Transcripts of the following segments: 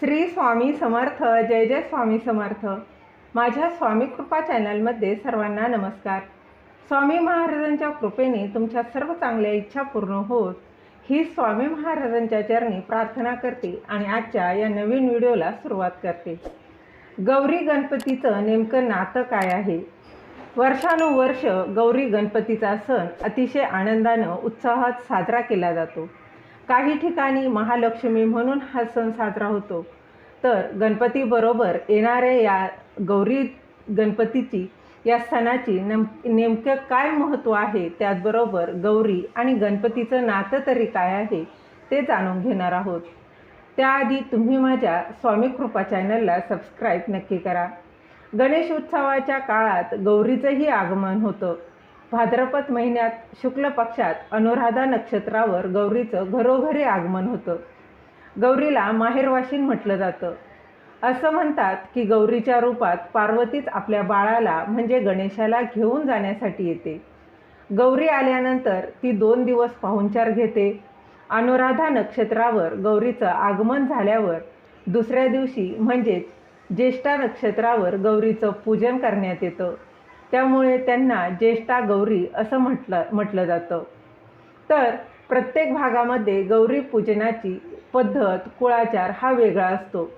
श्री स्वामी समर्थ जय जय स्वामी समर्थ. माझ्या स्वामी कृपा चॅनलमध्ये सर्वांना नमस्कार. स्वामी महाराजांच्या कृपेने तुमच्या सर्व चांगल्या इच्छा पूर्ण होत ही स्वामी महाराजांच्या चरणी प्रार्थना करते आणि आजच्या या नवीन व्हिडिओला सुरुवात करते. गौरी गणपतीचं नेमकं नातं काय आहे? वर्षानुवर्ष गौरी गणपतीचा सण अतिशय आनंदानं उत्साहात साजरा केला जातो. काही ठिकाणी महालक्ष्मी म्हणून हा सण साजरा होतो. तर गणपतीबरोबर येणाऱ्या या गौरी गणपतीची या सणाची नम नेमकं काय महत्त्व आहे? त्याचबरोबर गौरी आणि गणपतीचं नातं तरी काय आहे? ते जाणून घेणार आहोत. त्याआधी तुम्ही माझ्या स्वामी कृपा चॅनलला सबस्क्राईब नक्की करा. गणेश उत्सवाच्या काळात गौरीचंही आगमन होतं. भाद्रपद महिन्यात शुक्ल पक्षात अनुराधा नक्षत्रावर गौरीचं घरोघरी आगमन होतं. गौरीला माहेरवाशीन म्हटलं जातं. असं म्हणतात की गौरीच्या रूपात पार्वतीच आपल्या बाळाला म्हणजे गणेशाला घेऊन जाण्यासाठी येते. गौरी आल्यानंतर ती दोन दिवस पाहुणचार घेते. अनुराधा नक्षत्रावर गौरीचं आगमन झाल्यावर दुसऱ्या दिवशी म्हणजेच ज्येष्ठा नक्षत्रावर गौरीचं पूजन करण्यात येतं. त्यामुळे त्यांना ज्येष्ठा गौरी असं म्हटलं म्हटलं जातं. तर प्रत्येक भागामध्ये गौरी पूजनाची पद्धत कुळाचार हा वेगळा असतो.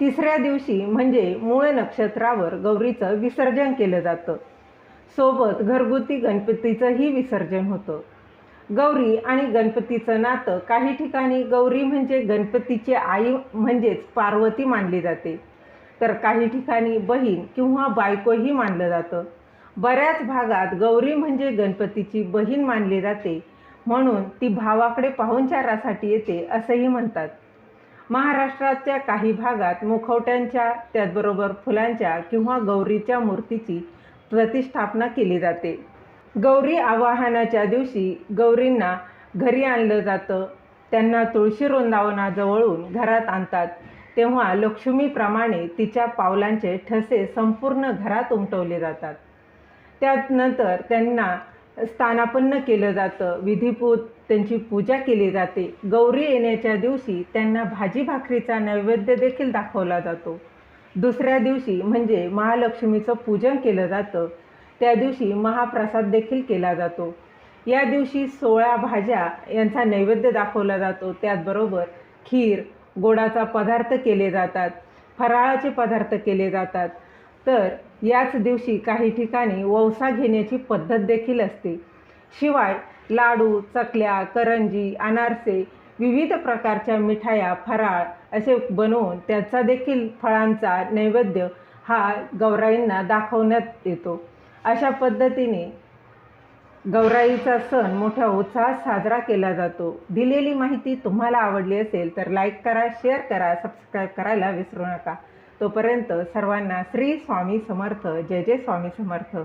तिसऱ्या दिवशी म्हणजे मूळ नक्षत्रावर गौरीचं विसर्जन केलं जातं. सोबत घरगुती गणपतीचंही विसर्जन होतं. गौरी आणि गणपतीचं नातं काही ठिकाणी गौरी म्हणजे गणपतीची आई म्हणजेच पार्वती मानली जाते. तर काही ठिकाणी बहीण किंवा बायकोही मानलं जातं. बऱ्याच भागात गौरी म्हणजे गणपतीची बहीण मानली जाते. म्हणून ती भावाकडे पाहुणचारासाठी येते असंही म्हणतात. महाराष्ट्राच्या काही भागात मुखवट्यांच्या त्याचबरोबर फुलांच्या किंवा गौरीच्या मूर्तीची प्रतिष्ठापना केली जाते. गौरी आवाहनाच्या दिवशी गौरींना घरी आणलं जातं. त्यांना तुळशी वृंदावनाजवळून घरात आणतात. तेव्हा लक्ष्मीप्रमाणे तिच्या पावलांचे ठसे संपूर्ण घरात उमटवले जातात. त्यानंतर त्यांना स्थानापन्न केलं जातं. विधीपूत त्यांची पूजा केली जाते. गौरी येण्याच्या दिवशी त्यांना भाजी भाकरीचा नैवेद्य देखील दाखवला जातो. दुसऱ्या दिवशी म्हणजे महालक्ष्मीचं पूजन केलं जातं. त्या दिवशी महाप्रसाद देखील केला जातो. या दिवशी सोळा भाज्या यांचा नैवेद्य दाखवला जातो. त्याचबरोबर खीर गोडाचा पदार्थ केले जातात फराळाचे पदार्थ केले जातात. तर याच दिवशी काही ठिकाणी वौसा घेण्याची पद्धत देखील असते. शिवाय लाडू चकल्या करंजी अनारसे विविध प्रकारच्या मिठाया फराळ असे बनवून त्याचा देखील फळांचा नैवेद्य हा गौराईंना दाखवण्यात येतो. अशा पद्धतीने गौराईचा सण मोठ्या उत्साहात साजरा केला जातो. दिलेली माहिती तुम्हाला आवडली असेल तर लाईक करा शेअर करा सबस्क्राईब करायला विसरू नका. तोपर्यंत सर्वांना श्री स्वामी समर्थ जय जय स्वामी समर्थ.